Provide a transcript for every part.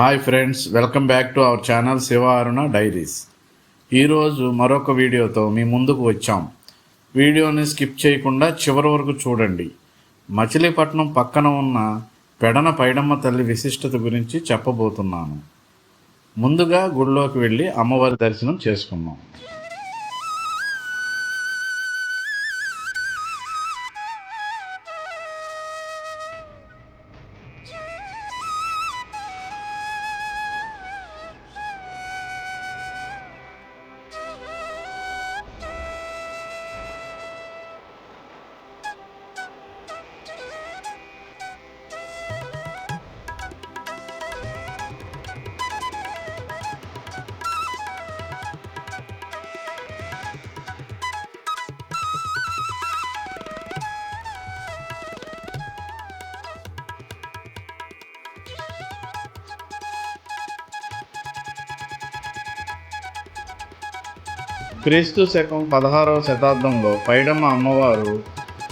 Hi friends welcome back to our channel Shiva Aruna diaries. ఈరోజు మరొక వీడియోతో మీ ముందుకు వచ్చాం. వీడియోని స్కిప్ చేయకుండా చివరి వరకు చూడండి. మచిలీపట్నం పక్కన ఉన్న పెడన పైడమ్మ తల్లి విశిష్టత గురించి చెప్పబోతున్నాను. ముందుగా గుడిలోకి వెళ్ళి అమ్మవారి దర్శనం చేసుకున్నాం క్రీస్తు శకం పదహారవ శతాబ్దంలో పైడమ్మ అమ్మవారు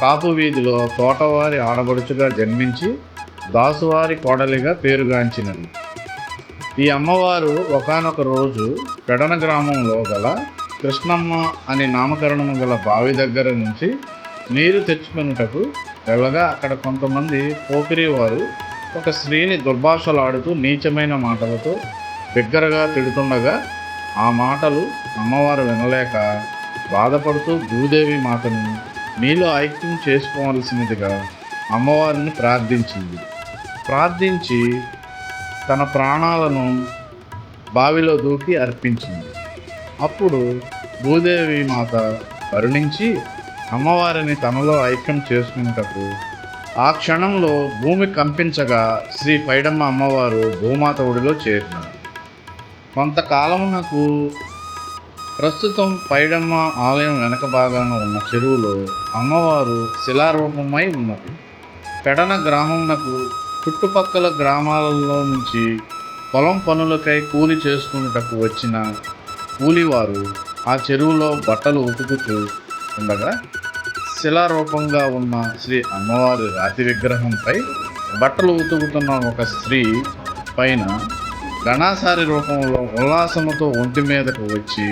కాపు వీధిలో తోటవారి ఆడబడుచుగా జన్మించి దాసువారి కోడలిగా పేరుగాంచినది. ఈ అమ్మవారు ఒకానొక రోజు పెడన గ్రామంలో గల కృష్ణమ్మ అనే నామకరణము గల బావి దగ్గర నుంచి నీరు తెచ్చుకొనుటకు వెళ్ళగా అక్కడ కొంతమంది పోకిరి వారు ఒక స్త్రీని దుర్భాషలాడుతూ నీచమైన మాటలతో బిగ్గరగా తిడుతుండగా ఆ మాటలు అమ్మవారు వినలేక బాధపడుతూ భూదేవి మాతను మీలో ఐక్యం చేసుకోవాల్సినదిగా అమ్మవారిని ప్రార్థించింది. ప్రార్థించి తన ప్రాణాలను బావిలో దూకి అర్పించింది. అప్పుడు భూదేవి మాత కరుణించి అమ్మవారిని తనలో ఐక్యం చేసుకున్నటకు ఆ క్షణంలో భూమి కంపించగా శ్రీ పైడమ్మ అమ్మవారు భూమాత ఒడిలో చేరినారు. కొంతకాలమునకు ప్రస్తుతం పైడమ్మ ఆలయం వెనక భాగాన ఉన్న చెరువులో అమ్మవారు శిలారూపమై ఉన్నది. పెడన గ్రామంనకు చుట్టుపక్కల గ్రామాలలో నుంచి పొలం పనులకై కూలి చేసుకున్నటకు వచ్చిన కూలివారు ఆ చెరువులో బట్టలు ఉతుకుతూ ఉండగా శిలారూపంగా ఉన్న శ్రీ అమ్మవారి రాతి విగ్రహంపై బట్టలు ఉతుకుతున్న ఒక స్త్రీ పైన గణాసారి రూపంలో ఉల్లాసముతో ఒంటి మీదకు వచ్చి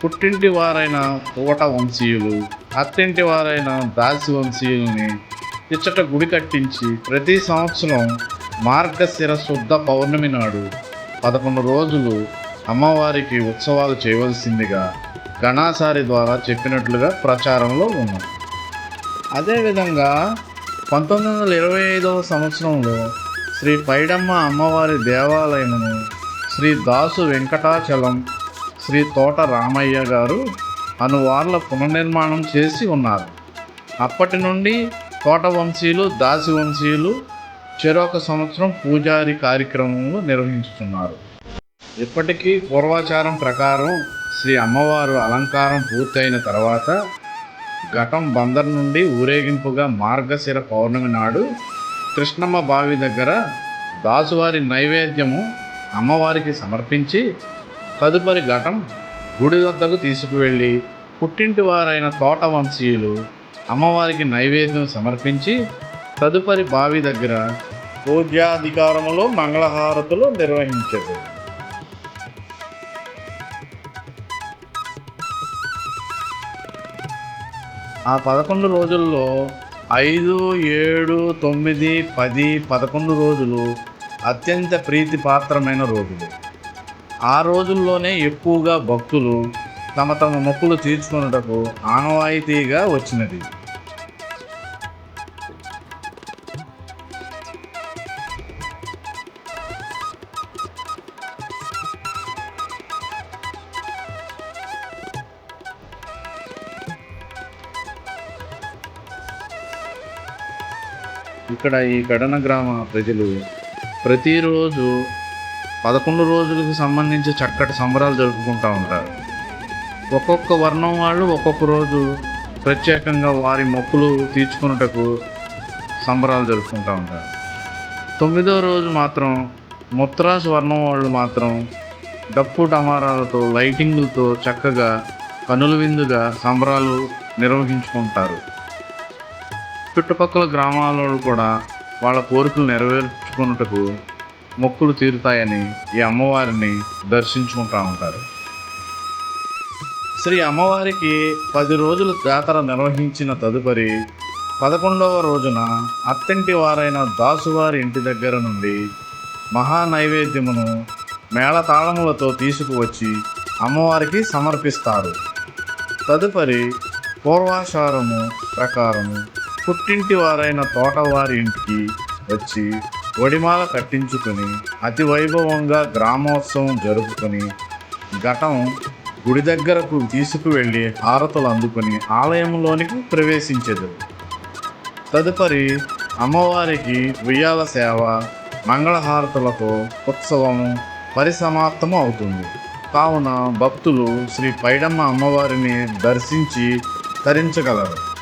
పుట్టింటి వారైన కోట వంశీయులు అత్తింటి వారైన దాసి వంశీయుల్ని ఇచ్చట గుడి కట్టించి ప్రతి సంవత్సరం మార్గశిర శుద్ధ పౌర్ణమి నాడు పదకొండు రోజులు అమ్మవారికి ఉత్సవాలు చేయవలసిందిగా గణాసారి ద్వారా చెప్పినట్లుగా ప్రచారంలో ఉన్నది అదేవిధంగా పంతొమ్మిది వందల ఇరవై ఐదవ సంవత్సరంలో శ్రీ పైడమ్మ అమ్మవారి దేవాలయమును శ్రీ దాసు వెంకటాచలం శ్రీ తోట రామయ్య గారు అనువార్ల పునర్నిర్మాణం చేసి ఉన్నారు. అప్పటి నుండి తోట వంశీయులు దాసి వంశీయులు చెరొక సంవత్సరం పూజారి కార్యక్రమములు నిర్వహించుతున్నారు. ఇప్పటికీ పూర్వాచారం ప్రకారం శ్రీ అమ్మవారు అలంకారం పూర్తయిన తర్వాత ఘటం బందర్ నుండి ఊరేగింపుగా మార్గశిర పౌర్ణమి నాడు కృష్ణమ్మ బావి దగ్గర దాసువారి నైవేద్యము అమ్మవారికి సమర్పించి తదుపరి ఘటం గుడి వద్దకు తీసుకువెళ్ళి పుట్టింటి వారైన తోట వంశీయులు అమ్మవారికి నైవేద్యం సమర్పించి తదుపరి బావి దగ్గర పూజాధికారములో మంగళహారతులు నిర్వహించేది. ఆ పదకొండు రోజుల్లో ఐదు ఏడు తొమ్మిది పది పదకొండు రోజులు అత్యంత ప్రీతిపాత్రమైన రోజులు. ఆ రోజుల్లోనే ఎక్కువగా భక్తులు తమ తమ మొక్కులు తీర్చుకున్నటకు ఆనవాయితీగా వచ్చినది. ఇక్కడ ఈ గడన గ్రామ ప్రజలు ప్రతిరోజు పదకొండు రోజులకు సంబంధించి చక్కటి సంబరాలు జరుపుకుంటూ ఉంటారు. ఒక్కొక్క వర్ణం వాళ్ళు ఒక్కొక్క రోజు ప్రత్యేకంగా వారి మొక్కులు తీర్చుకున్నటకు సంబరాలు జరుపుకుంటూ ఉంటారు. తొమ్మిదో రోజు మాత్రం ముత్రాసు వర్ణం వాళ్ళు మాత్రం డప్పు టమారాలతో లైటింగ్లతో చక్కగా కనుల విందుగా సంబరాలు నిర్వహించుకుంటారు. చుట్టుపక్కల గ్రామాలలో కూడా వాళ్ళ కోరికలు నెరవేర్చుకున్నటకు మొక్కులు తీరుతాయని ఈ అమ్మవారిని దర్శించుకుంటూ ఉంటారు. శ్రీ అమ్మవారికి పది రోజులు జాతర నిర్వహించిన తదుపరి పదకొండవ రోజున అత్తింటి వారైన దాసువారి ఇంటి దగ్గర నుండి మహా నైవేద్యమును మేళతాళములతో తీసుకువచ్చి అమ్మవారికి సమర్పిస్తారు. తదుపరి పూర్వాచారము ప్రకారము పుట్టింటి వారైన తోటవారి ఇంటికి వచ్చి ఒడిమాల కట్టించుకొని అతి వైభవంగా గ్రామోత్సవం జరుపుకొని ఘటం గుడి దగ్గరకు తీసుకువెళ్ళి హారతులు అందుకుని ఆలయంలోనికి ప్రవేశించదు తదుపరి అమ్మవారికి ఉయ్యాల సేవ మంగళహారతులతో ఉత్సవం పరిసమాప్తము అవుతుంది. కావున భక్తులు శ్రీ పైడమ్మ అమ్మవారిని దర్శించి తరించగలరు.